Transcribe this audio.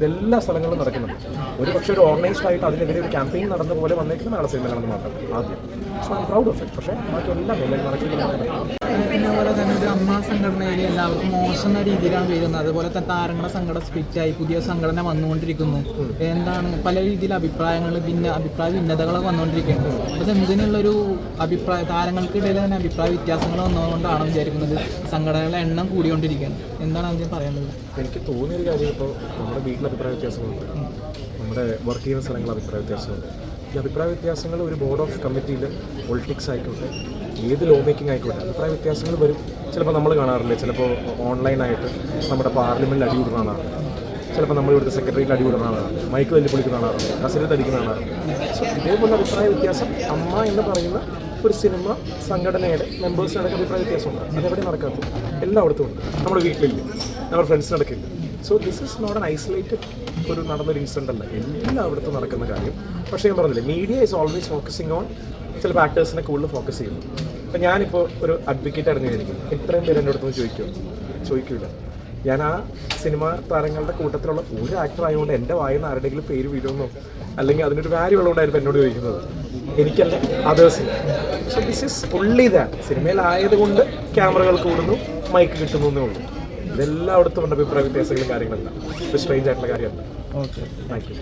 ഇതെല്ലാ സ്ഥലങ്ങളിലും നടക്കുന്നുണ്ട്. ഒരു പക്ഷേ ഒരു ഓർഗനൈസ്ഡ് ആയിട്ട് അതിനെതിരെ ഒരു ക്യാമ്പയിൻ നടന്ന പോലെ വന്നേക്കുന്ന മലയാള സിനിമകളാണെന്ന് മാത്രം. ആദ്യം. So I proud of it പക്ഷേ ബാക്കി എല്ലാം നടക്കുന്നില്ല പിന്നെ അതുപോലെ തന്നെ ഒരു അമ്മ സംഘടനയിൽ എല്ലാവർക്കും മോശം രീതിയിലാണ് വരുന്നത്. അതുപോലെ തന്നെ താരങ്ങളുടെ സംഘടന സ്പിറ്റായി പുതിയ സംഘടന വന്നുകൊണ്ടിരിക്കുന്നു. എന്താണ് പല രീതിയിൽ അഭിപ്രായങ്ങൾ ഭിന്ന അഭിപ്രായ ഭിന്നതകളൊക്കെ വന്നുകൊണ്ടിരിക്കുന്നു അത് എന്തിനുള്ളൊരു അഭിപ്രായ താരങ്ങൾക്കിടയിൽ തന്നെ അഭിപ്രായ വ്യത്യാസങ്ങൾ വന്നതുകൊണ്ടാണ് വിചാരിക്കുന്നത് സംഘടനകളുടെ എണ്ണം കൂടിക്കൊണ്ടിരിക്കുന്നത് എന്താണ് അതിന് പറയുന്നത് എനിക്ക് തോന്നിയൊരു കാര്യം ഇപ്പോൾ നമ്മുടെ വീട്ടിൽ അഭിപ്രായ വ്യത്യാസങ്ങളുണ്ട്. നമ്മുടെ വർക്ക് ചെയ്യുന്ന സ്ഥലങ്ങളിൽ അഭിപ്രായ വ്യത്യാസമുണ്ട്. ഈ അഭിപ്രായ വ്യത്യാസങ്ങൾ ഒരു ബോർഡ് ഓഫ് കമ്മിറ്റിയിൽ പൊളിറ്റിക്സ് ആയിക്കോട്ടെ ഏത് ലോ മേക്കിംഗ് ആയിക്കോട്ടെ അഭിപ്രായ വ്യത്യാസങ്ങൾ വരും. ചിലപ്പോൾ നമ്മൾ കാണാറില്ല ചിലപ്പോൾ ഓൺലൈനായിട്ട് നമ്മുടെ പാർലമെന്റിൽ അടി കൂടുന്നതാണ് ചിലപ്പോൾ നമ്മൾ ഇവിടുത്തെ സെക്രട്ടറിയിൽ അടി കാണാറുണ്ട് മൈക്ക് തല്ലി കാണാറുണ്ട് കസരത്ത് അടിക്കുന്നതാണ് സോ ഇതേപോലെ അഭിപ്രായ വ്യത്യാസം അമ്മ എന്ന് പറയുന്ന ഒരു സിനിമ സംഘടനയുടെ മെമ്പേഴ്സിനടക്കം അഭിപ്രായ വ്യത്യാസമുണ്ട്. അതെവിടെ നടക്കാത്തത് എല്ലായിടത്തും ഉണ്ട്. നമ്മുടെ വീട്ടിലില്ല നമ്മുടെ ഫ്രണ്ട്സിനടക്കില്ല so this is not an isolated ഒരു നടന്നൊരു ഇൻസിഡന്റ് അല്ല. എല്ലായിടത്തും നടക്കുന്ന കാര്യം. പക്ഷേ ഞാൻ പറഞ്ഞില്ലേ media is always focusing on ചിലപ്പോൾ ആക്ടേഴ്സിനെ കൂടുതൽ ഫോക്കസ് ചെയ്യുന്നു. അപ്പം ഞാനിപ്പോൾ ഒരു അഡ്വക്കേറ്റ് അടങ്ങിയിരിക്കും എത്രയും പേര് എന്റെ അടുത്ത് ചോദിക്കുമോ ചോദിക്കില്ല ഞാൻ ആ സിനിമ താരങ്ങളുടെ കൂട്ടത്തിലുള്ള ഒരു ആക്ടർ ആയതുകൊണ്ട് എന്റെ വായന ആരുടെങ്കിലും പേര് വീഴുമെന്നോ അല്ലെങ്കിൽ അതിനൊരു വാല്യൂ ഉള്ളതുകൊണ്ടായിരുന്നു എന്നോട് ചോദിക്കുന്നത്. എനിക്കല്ല അതേഴ്സിന് so this is only that സിനിമയിലായതുകൊണ്ട് ക്യാമറകൾ കൂടുന്നു മൈക്ക് കിട്ടുന്നു എന്നേ ഉള്ളൂ. ഇതെല്ലായിടത്തും ഉണ്ട് അഭിപ്രായ വ്യത്യാസങ്ങളും കാര്യങ്ങളെല്ലാം. ഒരു സ്ട്രേഞ്ച് ആയിട്ടുള്ള കാര്യമല്ല. Okay thank you